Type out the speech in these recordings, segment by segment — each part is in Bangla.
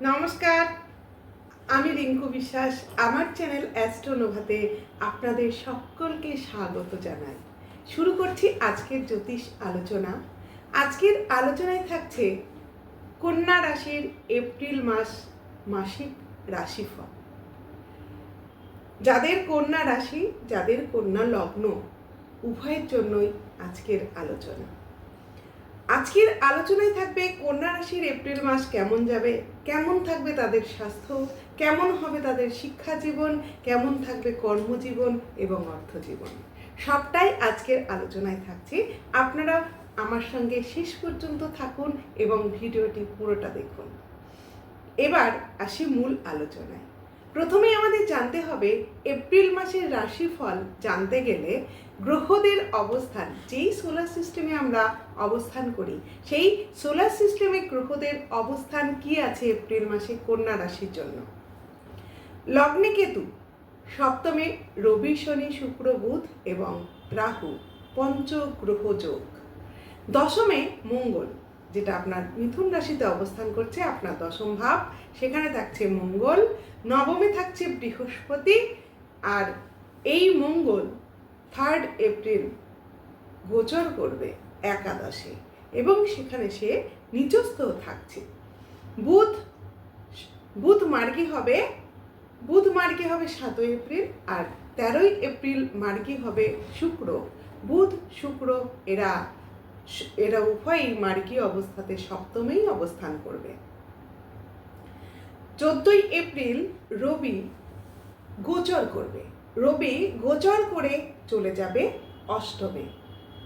নমস্কার, আমি রিঙ্কু বিশ্বাস। আমার চ্যানেল অ্যাস্ট্রোনোভাতে আপনাদের সকলকে স্বাগত জানাই। শুরু করছি আজকের জ্যোতিষ আলোচনা। আজকের আলোচনায় থাকছে কন্যা রাশির এপ্রিল মাস মাসিক রাশিফল। যাদের কন্যা রাশি, যাদের কন্যা লগ্ন, উভয়ের জন্যই আজকের আলোচনা। আজকের আলোচনায় থাকবে কন্যা রাশির এপ্রিল মাস কেমন যাবে? কেমন থাকবে তাদের স্বাস্থ্য? কেমন হবে তাদের শিক্ষা জীবন কেমন থাকবে কর্মজীবন এবং অর্থজীবন? সবটাই আজকের আলোচনায় থাকছে। আপনারা আমার সঙ্গে শেষ পর্যন্ত থাকুন এবং ভিডিওটি পুরোটা দেখুন। এবার আসি মূল আলোচনায়। প্রথমে আমাদের জানতে হবে এপ্রিল মাসের রাশিফল জানতে গেলে গ্রহদের অবস্থান, যেই সোলার সিস্টেমে আমরা অবস্থান করি, সেই সোলার সিস্টেমে গ্রহদের অবস্থান কি আছে এপ্রিল মাসে কন্যা রাশির জন্য? লগ্নে কেতু, সপ্তমে রবি, শনি, শুক্র, বুধ এবং রাহু পঞ্চগ্রহ যোগ। দশমে মঙ্গল যেটা আপনার মিথুন রাশিতে অবস্থান করছে, আপনার দশম ভাব। সেখানে থাকছে মঙ্গল, নবমে থাকছে বৃহস্পতি, আর এই মঙ্গল থার্ড এপ্রিল গোচর করবে একাদশে। এবং সেখানে সে নিচস্থ থাকছে। বুধ বুধ মার্গী হবে, বুধ মার্গী হবে সাতই এপ্রিল আর তেরোই এপ্রিল মার্গী হবে শুক্র। বুধ, শুক্র, এরা এরা উভয়ই মার্গী অবস্থাতে সপ্তমেই অবস্থান করবে। চোদ্দই এপ্রিল রবি গোচর করবে। রবি গোচর করে চলে যাবে অষ্টমে।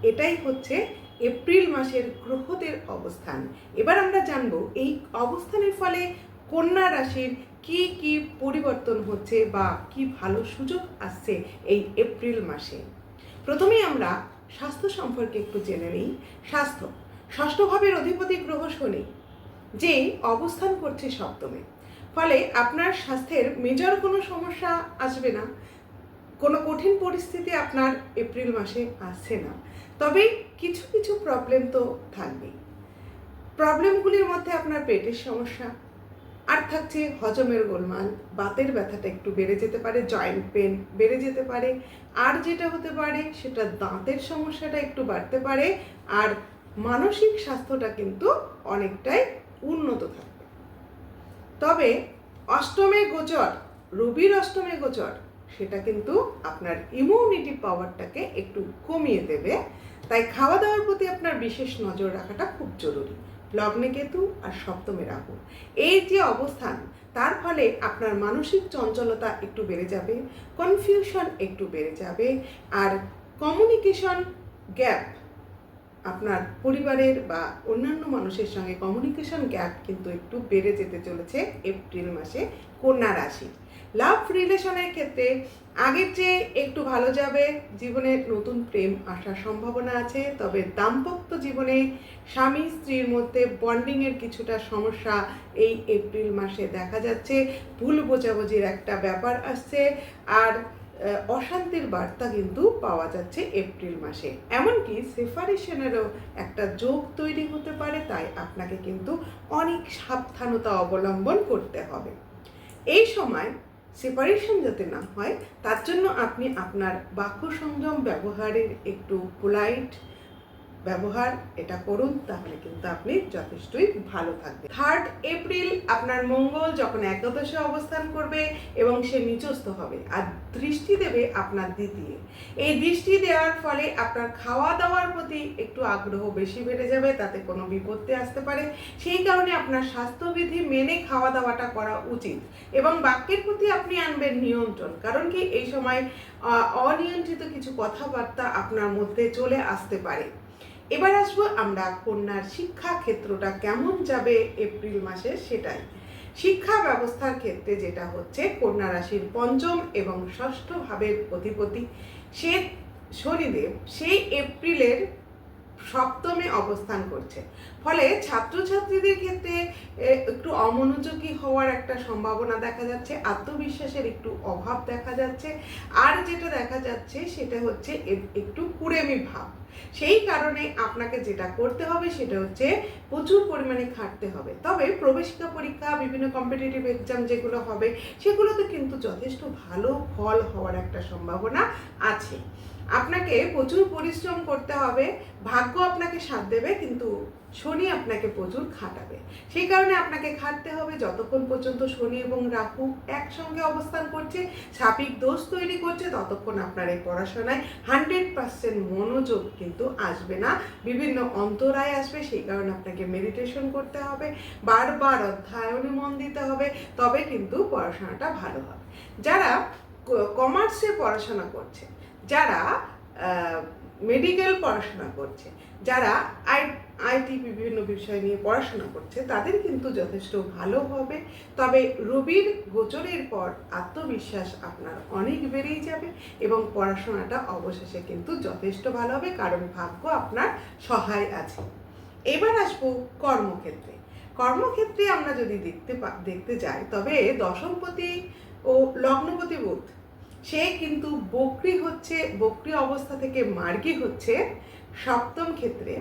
এটাই হচ্ছে এপ্রিল মাসের গ্রহদের অবস্থান। এবার আমরা জানব এই অবস্থানের ফলে কন্যা রাশির কি কি পরিবর্তন হচ্ছে বা কি ভালো সুযোগ আসছে এই এপ্রিল মাসে। প্রথমেই আমরা স্বাস্থ্য সম্পর্কে একটু জেনে নিই। স্বাস্থ্য ষষ্ঠ ভাবের অধিপতি গ্রহ শনি যে অবস্থান করছে সপ্তমে। ফলে আপনার স্বাস্থ্যের মেজর কোনো সমস্যা আসবে না। কোনো কঠিন পরিস্থিতি আপনার এপ্রিল মাসে আসছে না। তবে কিছু কিছু প্রবলেম তো থাকবেই। প্রবলেমগুলির মধ্যে আপনার পেটের সমস্যা, আর থাকছে হজমের গোলমাল, বাতের ব্যথাটা একটু বেড়ে যেতে পারে জয়েন্ট পেন বেড়ে যেতে পারে আর যেটা হতে পারে, সেটা দাঁতের সমস্যাটা একটু বাড়তে পারে, আর মানসিক স্বাস্থ্যটা কিন্তু অনেকটাই উন্নত থাকবে। তবে অষ্টমে গোচর, রবির অষ্টমে গোচর, সেটা কিন্তু আপনার ইমিউনিটি পাওয়ারটাকে একটু কমিয়ে দেবে। তাই খাওয়া দাওয়ার প্রতি আপনার বিশেষ নজর রাখাটা খুব জরুরি। লগ্নে কেতু আর সপ্তমে রাহু। এই যে অবস্থান তার ফলে আপনার মানসিক চঞ্চলতা একটু বেড়ে যাবে কনফিউশন একটু বেড়ে যাবে, আর কমিউনিকেশন গ্যাপ আপনার পরিবারের বা অন্যান্য মানুষের সঙ্গে কমিউনিকেশন গ্যাপ কিন্তু একটু বেড়ে যেতে চলেছে এপ্রিল মাসে কন্যা রাশি লাভ রিলেশনের ক্ষেত্রে আগের চেয়ে একটু ভালো যাবে। জীবনে নতুন প্রেম আসার সম্ভাবনা আছে, তবে দাম্পত্য জীবনে স্বামী স্ত্রীর মধ্যে বন্ডিংয়ের কিছুটা সমস্যা এই এপ্রিল মাসে দেখা যাচ্ছে। ভুল বোঝাবুঝির একটা ব্যাপার আসছে আর অশান্তির বার্তা কিন্তু পাওয়া যাচ্ছে এপ্রিল মাসে। এমনকি সেপারেশনেরও একটা যোগ তৈরি হতে পারে, তাই আপনাকে কিন্তু অনেক সাবধানতা অবলম্বন করতে হবে। এই সময় সেপারেশন যাতে না হয় তার জন্য আপনি আপনার বাক্য সংযম ব্যবহারের একটু পোলাইট ব্যবহার, এটা করুন, তাহলে কিন্তু আপনি যথেষ্টই ভালো থাকবেন। থার্ড এপ্রিল আপনার মঙ্গল যখন একাদশে অবস্থান করবে এবং সে নিচস্থ হবে। আর দৃষ্টি দেবে আপনার দ্বিতীয়। এই দৃষ্টি দেওয়ার ফলে আপনার খাওয়া দাওয়ার প্রতি একটু আগ্রহ বেশি বেড়ে যাবে, তাতে কোনো বিপত্তি আসতে পারে। সেই কারণে আপনার স্বাস্থ্যবিধি মেনে খাওয়া দাওয়াটা করা উচিত। এবং বাক্যের প্রতি আপনি আনবেন নিয়ন্ত্রণ। কারণ কি? এই সময় অনিয়ন্ত্রিত কিছু কথাবার্তা আপনার মধ্যে চলে আসতে পারে। এবার আসব আমরা কন্যার শিক্ষা ক্ষেত্রটা কেমন যাবে এপ্রিল মাসে সেটাই। শিক্ষা ব্যবস্থার ক্ষেত্রে যেটা হচ্ছে, কন্যা রাশির পঞ্চম এবং ষষ্ঠ ভাবের অধিপতি সে শনিদেব সেই এপ্রিলের সপ্তমে অবস্থান করছে। ফলে ছাত্রছাত্রীদের ক্ষেত্রে একটু অমনোযোগী হওয়ার একটা সম্ভাবনা দেখা যাচ্ছে, আত্মবিশ্বাসের একটু অভাব দেখা যাচ্ছে, আর যেটা দেখা যাচ্ছে সেটা হচ্ছে একটু কুড়েমি ভাব। সেই কারণে আপনাকে যেটা করতে হবে সেটা হচ্ছে প্রচুর পরিমাণে খাটতে হবে। তবে প্রবেশিকা পরীক্ষা, বিভিন্ন কম্পিটিটিভ এক্সাম যেগুলো হবে, সেগুলোতে কিন্তু যথেষ্ট ভালো ফল হওয়ার একটা সম্ভাবনা আছে। আপনাকে প্রচুর পরিশ্রম করতে হবে, ভাগ্য আপনাকে সাথ দেবে, কিন্তু শনি আপনাকে প্রচুর খাটাবে। সেই কারণে আপনাকে খাটতে হবে যতক্ষণ পর্যন্ত শনি এবং রাহু একসঙ্গে অবস্থান করছে সাপিক দোষ তৈরি করছে, ততক্ষণ আপনার এই পড়াশোনায় হান্ড্রেড পার্সেন্ট মনোযোগ কিন্তু আসবে না। বিভিন্ন অন্তরায় আসবে, সেই কারণে আপনাকে মেডিটেশন করতে হবে, বারবার অধ্যয়নে মন দিতে হবে, তবে কিন্তু পড়াশোনাটা ভালো হবে। যারা কমার্সে পড়াশোনা করছে, যারা মেডিকেল পড়াশোনা করছে। যারা আই আইটি বিভিন্ন বিষয় নিয়ে পড়াশোনা করছে, তাদের কিন্তু যথেষ্ট ভালো হবে। তবে রবির গোচরের পর আত্মবিশ্বাস আপনার অনেক বেড়েই যাবে এবং পড়াশোনাটা অবশেষে কিন্তু যথেষ্ট ভালো হবে, কারণ ভাগ্য আপনার সহায় আছে। এবার আসব কর্মক্ষেত্রে। কর্মক্ষেত্রে আমরা যদি দেখতে দেখতে যাই, তবে দশমপতি ও লগ্নপতি বুধ সে কিন্তু বক্রি হচ্ছে, বক্রি অবস্থা থেকে মার্গী হচ্ছে সপ্তম ক্ষেত্রে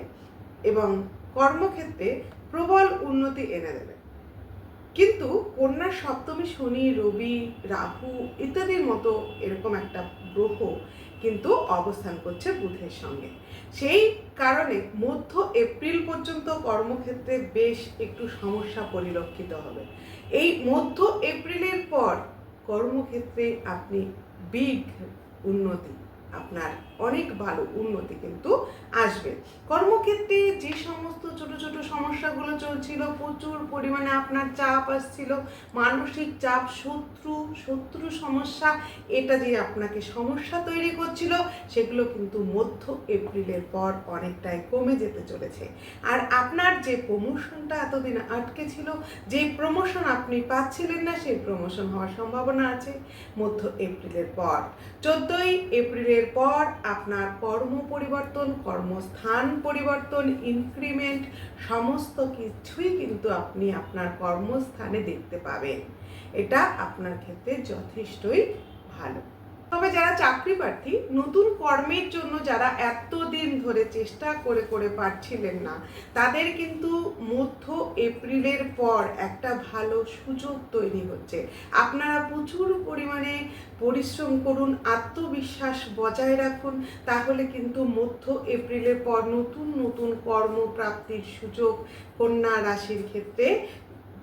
এবং কর্মক্ষেত্রে প্রবল উন্নতি এনে দেবে। কিন্তু কন্যার সপ্তমী শনি, রবি, রাহু ইত্যাদির মতো এরকম একটা গ্রহ কিন্তু অবস্থান করছে বুধের সঙ্গে। সেই কারণে মধ্য এপ্রিল পর্যন্ত কর্মক্ষেত্রে বেশ একটু সমস্যা পরিলক্ষিত হবে। এই মধ্য এপ্রিলের পর কর্মক্ষেত্রে আপনি বিগ উন্নতি। আপনার অনেক ভালো উন্নতি কিন্তু আসবে। কর্মক্ষেত্রে যে সমস্ত ছোট ছোট সমস্যাগুলো চলছিল, প্রচুর পরিমাণে আপনার চাপ আসছিল, মানসিক চাপ, শত্রু শত্রু সমস্যা, এটা যে আপনাকে সমস্যা তৈরি করছিল, সেগুলো কিন্তু মধ্য এপ্রিলের পর অনেকটাই কমে যেতে চলেছে। আর আপনার যে প্রমোশনটা এতদিন আটকে ছিল, যে প্রমোশন আপনি পাচ্ছিলেন না, সেই প্রমোশন হওয়ার সম্ভাবনা আছে মধ্য এপ্রিলের পর। চোদ্দই এপ্রিলের পর আপনার কর্ম পরিবর্তন, কর্মস্থান পরিবর্তন ইনক্রিমেন্ট সমস্ত কিছুই কিন্তু আপনি আপনার কর্মস্থানে দেখতে পাবেন। এটা আপনার ক্ষেত্রে যথেষ্টই ভালো। তবে যারা চাকরি প্রার্থী, নতুন কর্মের জন্য যারা এতদিন ধরে চেষ্টা করে করে পারছিলেন না, তাদের কিন্তু মধ্য এপ্রিলের পর একটা ভালো সুযোগ তৈরি হচ্ছে। আপনারা প্রচুর পরিমাণে পরিশ্রম করুন, আত্মবিশ্বাস বজায় রাখুন, তাহলে কিন্তু মধ্য এপ্রিলের পর নতুন নতুন কর্মপ্রাপ্তির সুযোগ কন্যা রাশির ক্ষেত্রে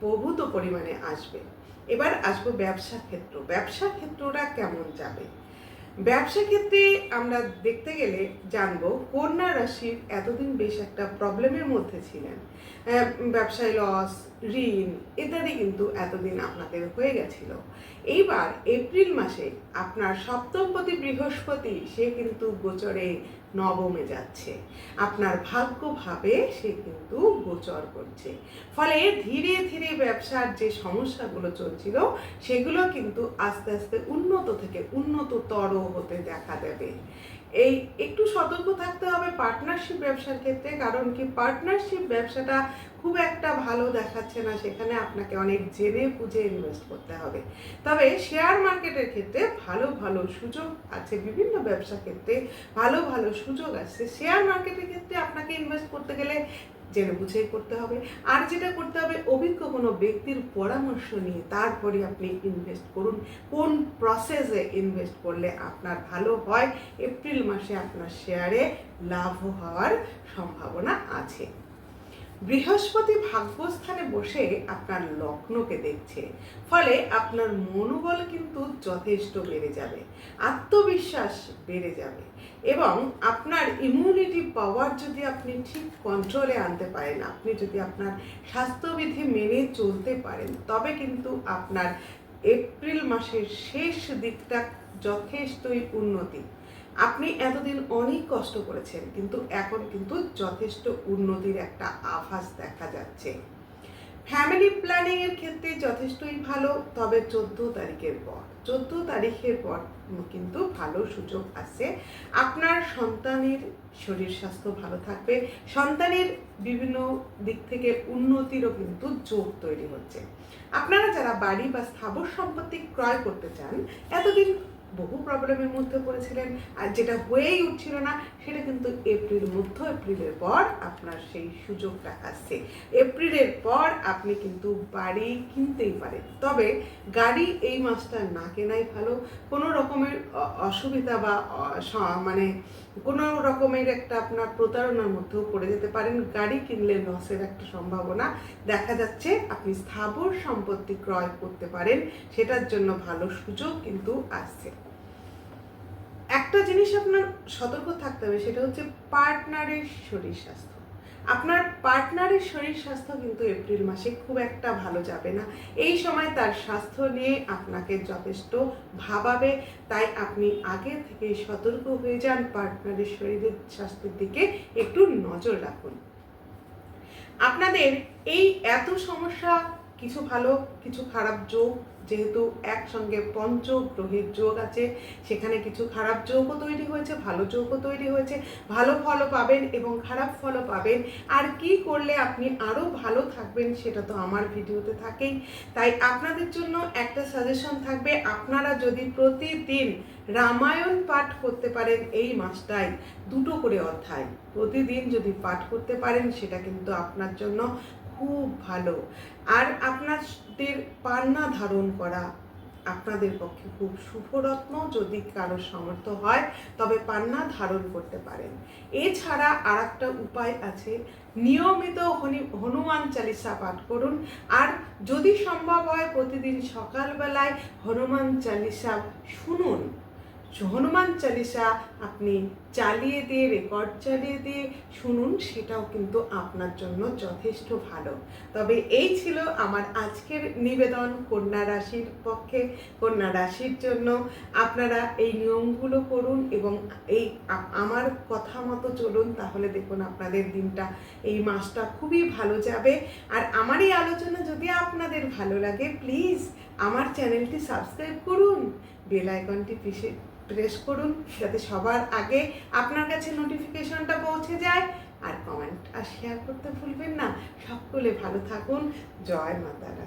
বহুত পরিমাণে আসবে। এবার আসব ব্যবসা ক্ষেত্র। ব্যবসা ক্ষেত্রটা কেমন যাবে? ব্যবসা ক্ষেত্রে আমরা দেখতে গেলে জানব, কন্যা রাশির এতদিন বেশ একটা প্রবলেমের মধ্যে ছিলেন। ব্যবসায় লস ঋণ ইত্যাদি কিন্তু এতদিন আপনাদের হয়ে গেছিল। এইবার এপ্রিল মাসে আপনার সপ্তমপতি বৃহস্পতি, সে কিন্তু গোচরে নবমে যাচ্ছে। আপনার ভাগ্যভাবে সে কিন্তু গোচর করছে। ফলে ধীরে ধীরে ব্যবসার যে সমস্যাগুলো চলছিল, সেগুলো কিন্তু আস্তে আস্তে উন্নত থেকে উন্নততর হতে দেখা দেবে। এই একটু সতর্ক থাকতে হবে পার্টনারশিপ ব্যবসার ক্ষেত্রে, কারণ কি পার্টনারশিপ ব্যবসাটা খুব একটা ভালো দেখাচ্ছে না, সেখানে আপনাকে অনেক জেনে বুঝে ইনভেস্ট করতে হবে। তবে শেয়ার মার্কেটের ক্ষেত্রে ভালো ভালো সুযোগ আছে, বিভিন্ন ব্যবসা ক্ষেত্রে ভালো ভালো সুযোগ আছে। শেয়ার মার্কেটের ক্ষেত্রে আপনাকে ইনভেস্ট করতে গেলে জেনে বুঝেই করতে হবে। আর যেটা করতে হবে, অভিজ্ঞ কোনো ব্যক্তির পরামর্শ নিয়ে তারপরে আপনি ইনভেস্ট করুন। কোন প্রসেসে ইনভেস্ট করলে আপনার ভালো হয়? এপ্রিল মাসে আপনার শেয়ারে লাভ হওয়ার সম্ভাবনা আছে। বৃহস্পতি ভাগ্যস্থানে বসে আপনার লগ্নকে দেখছে। ফলে আপনার মনোবল কিন্তু যথেষ্ট বেড়ে যাবে, আত্মবিশ্বাস বেড়ে যাবে এবং আপনার ইমিউনিটি পাওয়ার যদি আপনি ঠিক কন্ট্রোলে আনতে পারেন, আপনি যদি আপনার স্বাস্থ্যবিধি মেনে চলতে পারেন, তবে কিন্তু আপনার এপ্রিল মাসের শেষ দিকটা যথেষ্টই উন্নতি। আপনি এতদিন অনেক কষ্ট করেছেন, কিন্তু এখন কিন্তু যথেষ্ট উন্নতির একটা আভাস দেখা যাচ্ছে। ফ্যামিলি প্ল্যানিং এর ক্ষেত্রে যথেষ্টই ভালো, তবে চোদ্দ তারিখের পর, চোদ্দ তারিখের পর কিন্তু ভালো সুযোগ আছে। আপনার সন্তানের শরীর স্বাস্থ্য ভালো থাকবে, সন্তানের বিভিন্ন দিক থেকে উন্নতিরও কিন্তু যোগ তৈরি হচ্ছে। আপনারা যারা বাড়ি বা স্থাবর সম্পত্তি ক্রয় করতে চান, এতদিন বহু প্রবলেমের মধ্যে পড়েছিলেন। আর যেটা হয়েই উঠছিল না, সেটা কিন্তু এপ্রিল মধ্য এপ্রিলের পর আপনার সেই সুযোগটা আসছে। এপ্রিলের পর আপনি কিন্তু বাড়ি কিনতেই পারেন। তবে গাড়ি এই মাসটা না কেনাই ভালো। কোনো রকমের অসুবিধা বা মানে কোনো রকমের একটা আপনার প্রতারণার মধ্যেও পড়ে যেতে পারেন। গাড়ি কিনলে লসের একটা সম্ভাবনা দেখা যাচ্ছে। আপনি স্থাবর সম্পত্তি ক্রয় করতে পারেন। সেটার জন্য ভালো সুযোগ কিন্তু আসছে। একটা জিনিস আপনার সতর্ক থাকতে হবে, সেটা হচ্ছে পার্টনারের শরীর স্বাস্থ্য। আপনার পার্টনারের শরীর স্বাস্থ্য কিন্তু এপ্রিল মাসে খুব একটা ভালো যাবে না। এই সময় তার স্বাস্থ্য নিয়ে আপনাকে যথেষ্ট ভাবাবে, তাই আপনি আগে থেকে সতর্ক হয়ে যান পার্টনারের শরীরের স্বাস্থ্যের দিকে একটু নজর রাখুন। আপনাদের এই এত সমস্যা কিছু ভালো, কিছু খারাপ যোগ, যেহেতু একসঙ্গে পঞ্চ গ্রহের যোগ আছে, সেখানে কিছু খারাপ যোগও তৈরি হয়েছে, ভালো যোগও তৈরি হয়েছে, ভালো ফলও পাবেন এবং খারাপ ফলও পাবেন। আর কি করলে আপনি আরও ভালো থাকবেন সেটা তো আমার ভিডিওতে থাকেই। তাই আপনাদের জন্য একটা সাজেশন থাকবে, আপনারা যদি প্রতিদিন রামায়ণ পাঠ করতে পারেন এই মাসটায়, দুটো করে অধ্যায়। প্রতিদিন যদি পাঠ করতে পারেন, সেটা কিন্তু আপনার জন্য খুব ভালো। আর আপনাদের পান্না ধারণ করা আপনাদের পক্ষে খুব শুভরত্ন যদি কারোর সামর্থ্য হয়, তবে পান্না ধারণ করতে পারেন। এছাড়া আর একটা উপায় আছে, নিয়মিত হনি- হনুমান চালিসা পাঠ করুন। আর যদি সম্ভব হয়, প্রতিদিন সকালবেলায় হনুমান চালিসা শুনুন। হনুমান চালিসা আপনি চালিয়ে দিয়ে, রেকর্ড চালিয়ে দিয়ে শুনুন, সেটাও কিন্তু আপনার জন্য যথেষ্ট ভালো। তবে এই ছিল আমার আজকের নিবেদন কন্যা রাশির পক্ষে। কন্যা রাশির জন্য আপনারা এই নিয়মগুলো করুন এবং এই আমার কথা মতো চলুন, তাহলে দেখুন আপনাদের দিনটা, এই মাসটা খুবই ভালো যাবে। আর আমার এই আলোচনা যদি আপনাদের ভালো লাগে প্লিজ আমার চ্যানেলটি সাবস্ক্রাইব করুন। বেল আইকনটি পিছে প্রেস করুন, যাতে সবার আগে আপনার কাছে নোটিফিকেশনটা পৌঁছে যায়। আর কমেন্ট আর শেয়ার করতে ভুলবেন না। সকলে ভালো থাকুন। জয় মাতারা।